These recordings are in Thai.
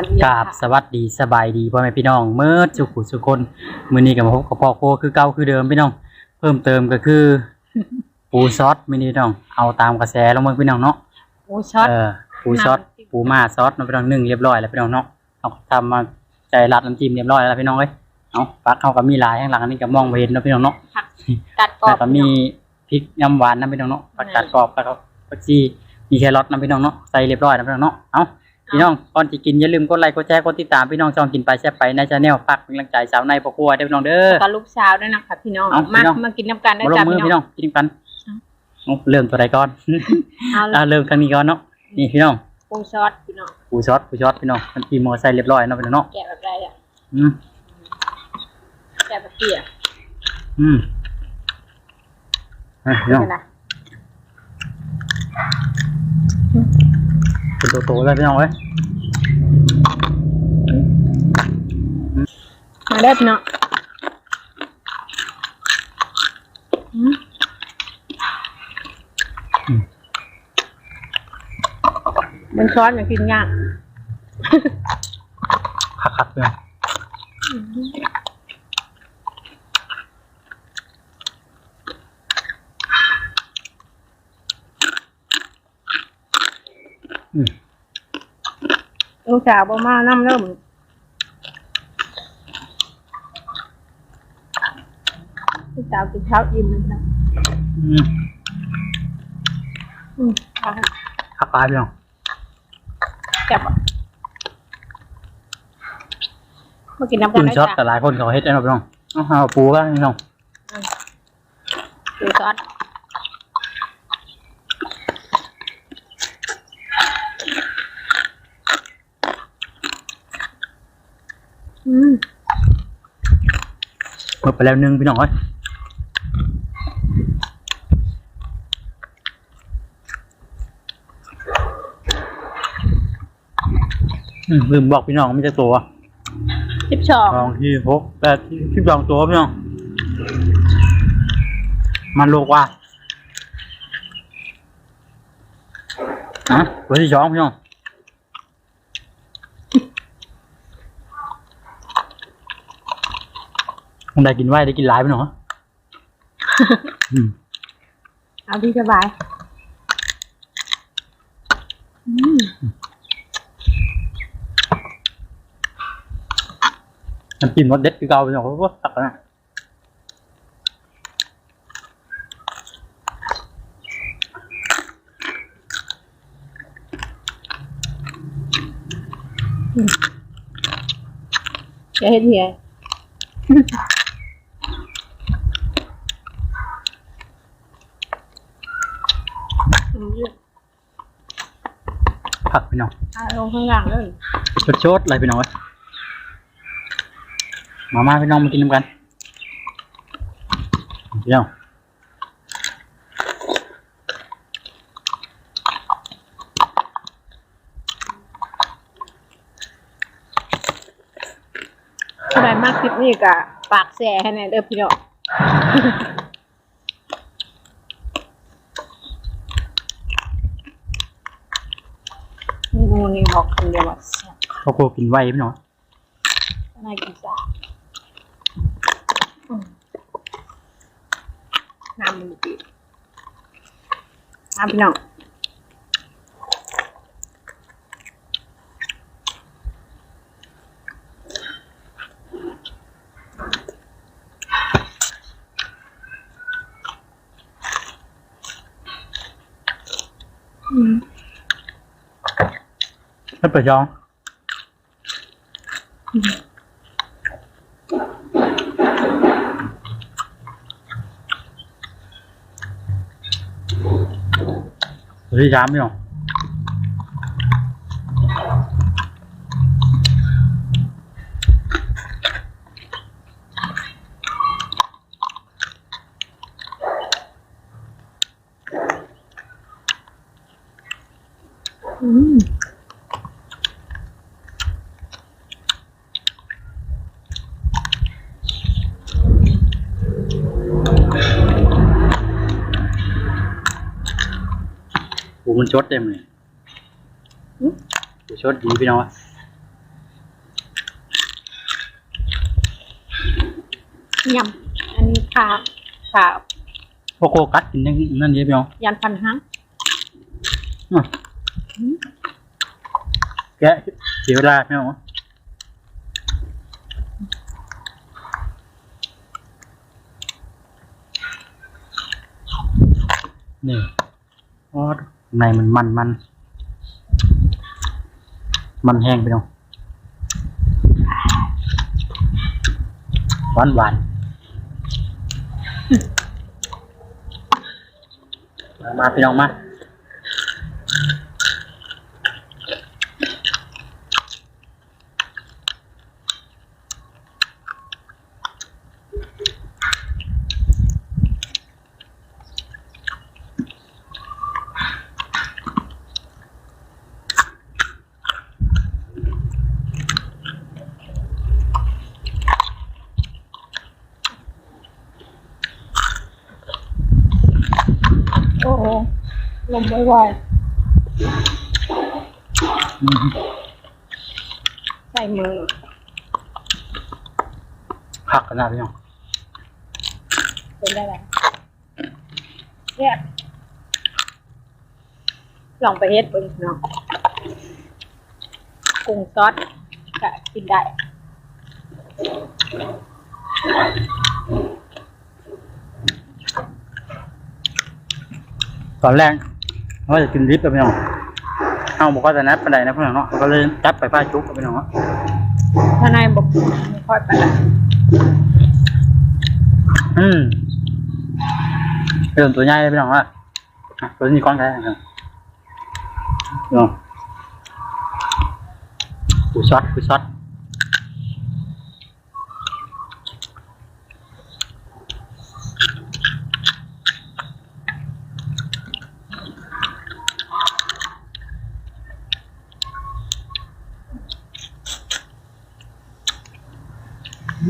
วรรค์อีกกราบสวัสดีสบายดีพ่อแม่พี่น้องเมื่อสุขุสุคนมื้อนี้ก็มาพบกับพ่อโคคือเก่าคือเดิมพี่น้อง เพิ่มเติมก็คือ ปูซอสมื้อนี้พี่น้องเอาตามกระแสลงมาพี่น้องเนาะโอ้ช็อตเออปูซอสปูม่าซอสเนาะพี่น้องนึ่งเรียบร้อยแล้วพี่น้องเนาะเอาทำมาใจรัดน้ำจิ้มเรียบร้อยแล้วพี่น้องเอ้ยเอาปักเข้ากับมีหลายข้างหลังอันนี้ก็มองบ่เห็นเนาะพี่น้องเนาะผักกัดกรอแล้วบก็มีพริกยำหวานนะพี่น้องเนาะผักกาดกรอบแล้วก็ผักชีมีแครอทนะพี่น้องเนาะใส่เรียบร้อยนะพี่น้องเนาะเอา พี่น้องก่อนจะกินอย่าลืมกดไลค์กดแชร์กดติดตามพี่น้องช่องกินไปแซ่บไปในชาแนลฝากเป็นกำลังใจสาวในพ่อครัวได้อพี่น้องเด้อกับลูกสาวด้วยนะคะพี่น้อง เอามา พี่น้อง มากินน้ำกันได้มาลงจ้ะมือพี่พี่น้น้ออง งกินกันเอาเอาเริ่มตัวใดก่อน เอาละเอาเริ่มทางนี้ก่อนเนาะนี่พี่น้องปูช็อตพี่น้อง ปูช็อตปูช็อตพี่น้องมันทีมอใส่เรียบร้อยเนาะพี่น้องเนาะแกะแบบไรอะ อืมแกะแบบเปียกอืมอะพี่น้องเป็นไร เป็นโตๆเลยพี่น้องเว้ยมาเด้อพี่น้องอืมมันช้อนอย่างกินยากคักๆเลยอืม ลูก สาวบ่มาน้ำเริ่มลูกสาวกินข้าวอิ่มเลยนะอืมอืมเอาคักปลายพี่น้องแกะบ่มากินน้ำกักินนได้ช็อตจ้ะแต่หลายคนเขาเฮ็ดได้เนาะพี่น้องเอาเอาปูกันพี่น้อง ดูซอส หมดไปแล้วหนึงพี่น้องเอ้ยอืมลืมบอกพี่น้องไม่ใช่ตัวสิบสองสองที่หกแปดที่สิบสองตัวพี่น้อง มันโลกว่าฮะตัวที่สองพี่น้องคง ได้กินไว้ได้กินหลายพี่น้องอืมเอาที่สบายอืมน้ำจิ้มรสเด็ดคือเก่าพี่น้องโอ้โหตักนะจะเห็นเหียอืม ผักพี่น้องเอาลงข้างหลังเลยชดชดๆอะไรพี่น้องเอ้ยมามาพี่น้องมากินน้ำกันพี่น้องสบายมากคลิปนี้กะปากแสให้แน่เด้อพี่น้องเมนูนี้บอกคำ เดียวว่าแซ่บข้าวโพดกินไว้พี่น้องน่ากินจ้าอืมน้ำมันดีน้ำพี่น้อง ไม่เปิดย โอ้มันชดเต็มเลยชดดีพี่น้องยำอันนี้ขาขาพวกโคกัสกินนั่นนั่นเยอะพี่น้องยันพันหังแกะเสียเวลาพี่น้องนี่ออ ในมันมันมัน มันแห้งไปน้อหวานหวานมาพี่น้องมา โอ้โห ลมไวอืมๆใส่มือผักกันนะพี่น้องเป็นได้ไหมเนี่ยลองไปเฮ็ดเบิ่งเนาะกุ้งซอสก็กินได้ตอนแรก ว่าจะกินดิบกับพี่น้องเอาบอกว่าจะนัดไปไหนนะพี่น้องเนาะก็เลยจับไปป้าจุกกับพี่น้องเนาะถ้านายบอกไม่ค่อยไปละอืมเริ่มตัวใหญ่เลยพี่น้องว่าอะตัวนี้ก้อนแค่ไหนครับพี่น้องปูช็อตปูช็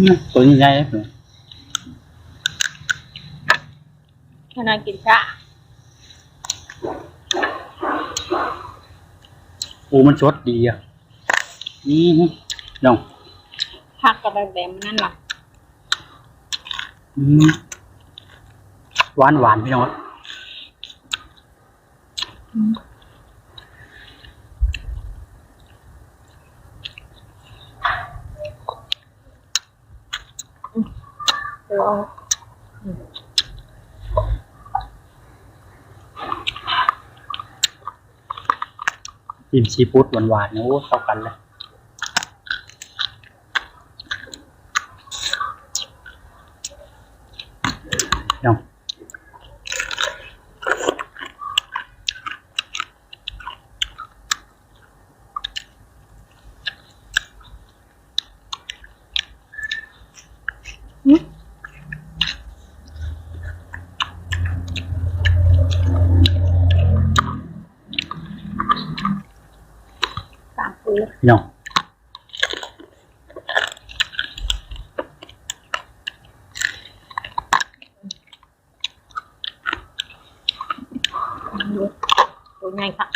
ตอืมตัวนี้ใหญ่เลยพี่น้องถ้านายกินชาปูมันสดดีอะอืมน้องผักกับแบบแบบนั่นหรออืมหวานหวานพี่น้อง เอาจิ้มซีฟู้ดหวานหวานๆนะโอ้เข้ากันเลยามปู พี่น้อง ดูตัวใหญ่ค่ะ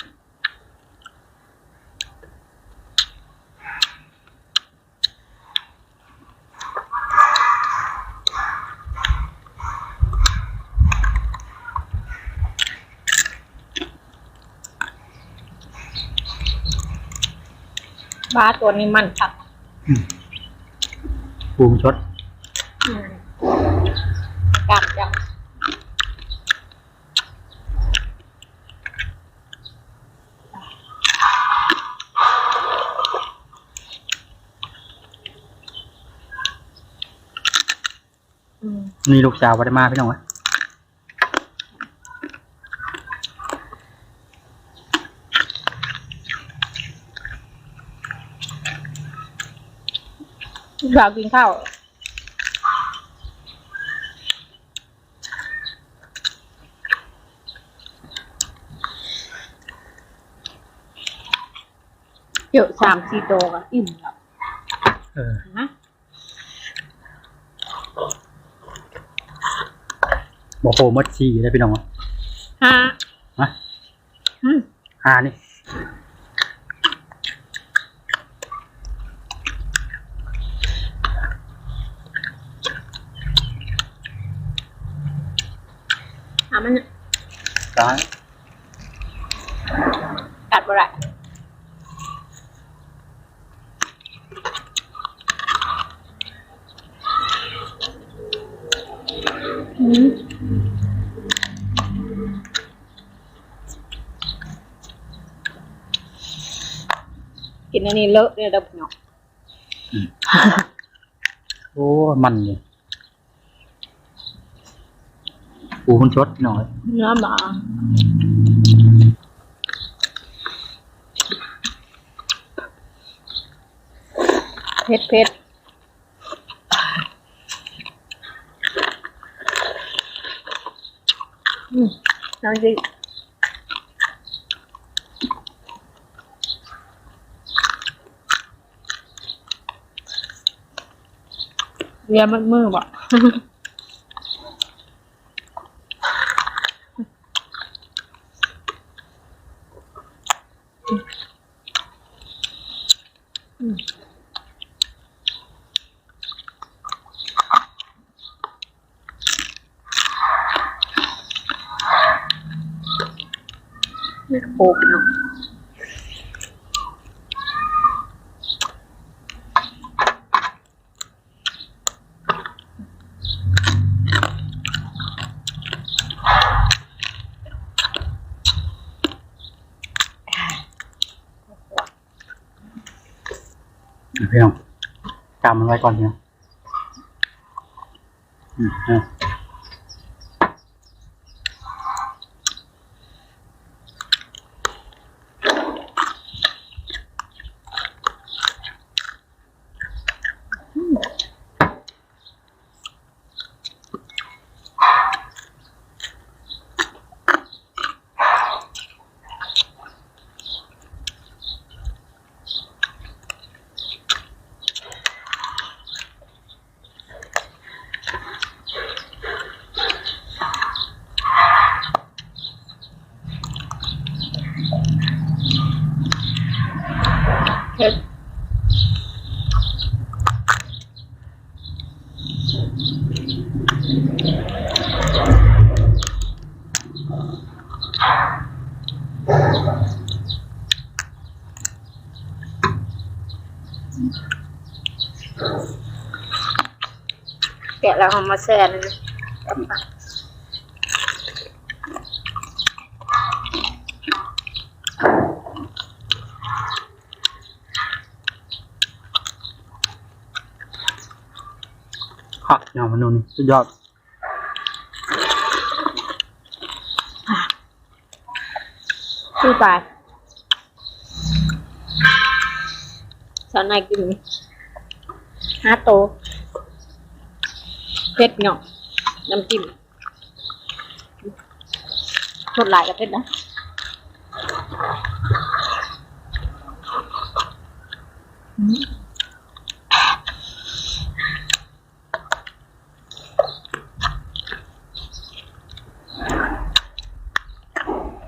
บ้าตัวนี้มันค่ะปูมันสดอืมกลับจังอืมนี่ลูกสาววัดมาพี่น้องเอ้ ยอยากกินข้าวเดี๋ยวสามสี่โตก็อิ่มแล้วเออนะบอกโปรมดชีเลยพี่น้องเอ้ยห้าฮะอืมอ่านี่ อามัน ร้าน กัดบ่ได้อืม กินอันนี้เลอะเลยเดับเนาะโอ้ มันนี่ปูมันชดหน่อยเนื้อหมาเผ็ดเผ็ดอืม น้ำจิเรียมันมือบ่ไม่โคกเนาะพี่น้องกำมันไว้ก่อนพี่น้องอืม แกะแล้วเอามาแช่เลยนะกับปากผักพี่น้องมันนู่นนี่สุดยอดชื่อปลาย สอนนายกินห้าโตเผ็ดเนาะน้ำจิ้มรสหลายกับเผ็ดนะ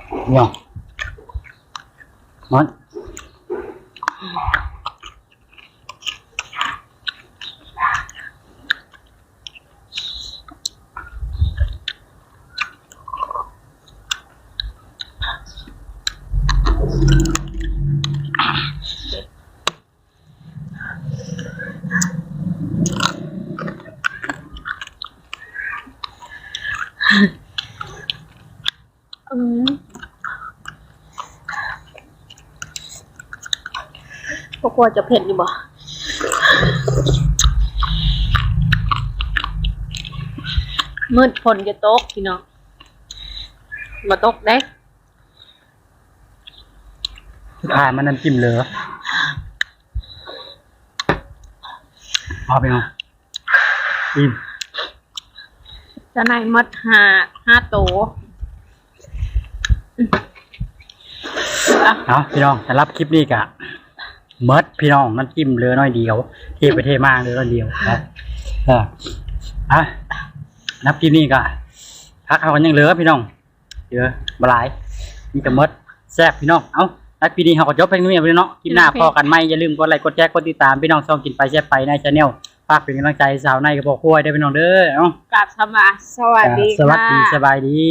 พี่น้องมัน พวกกลัวจะเผ็ดอยู่บ่มืดฝนจะตกพี่น้องมาตกได้สุดท้ายมันน้ำจิ้มเหลือพอพี่น้องอิ่มจะในมัดห้าห้าโตวอืมอะเอาพี่น้องสำหรับคลิปนี้กะ เมิดพี่น้องน้ำจิ้มเหลือน้อยเดียว เทไปเทมากเหลือน้อยเดียวครับเอออะนับคลิปนี้กะพักเขากันยังเหลือพี่น้องเหลือบหลายนี่ก็เมิดแซ่บพี่น้องเอ้านักปีนี้เขาก็จบเพลงนี้ไปเลยเนาะคลิปหน้าพอกันไหมอย่าลืมกดไลค์กดแชร์กดติดตามพี่น้องช่องกินไปแซ่บไปในชาแนลฝากเป็นกำลังใจสาวในกับพ่อครัวได้วยพี่น้องเด้อเอ้ากราบสมาสวัสดีสวัสดีค่ะสบายดี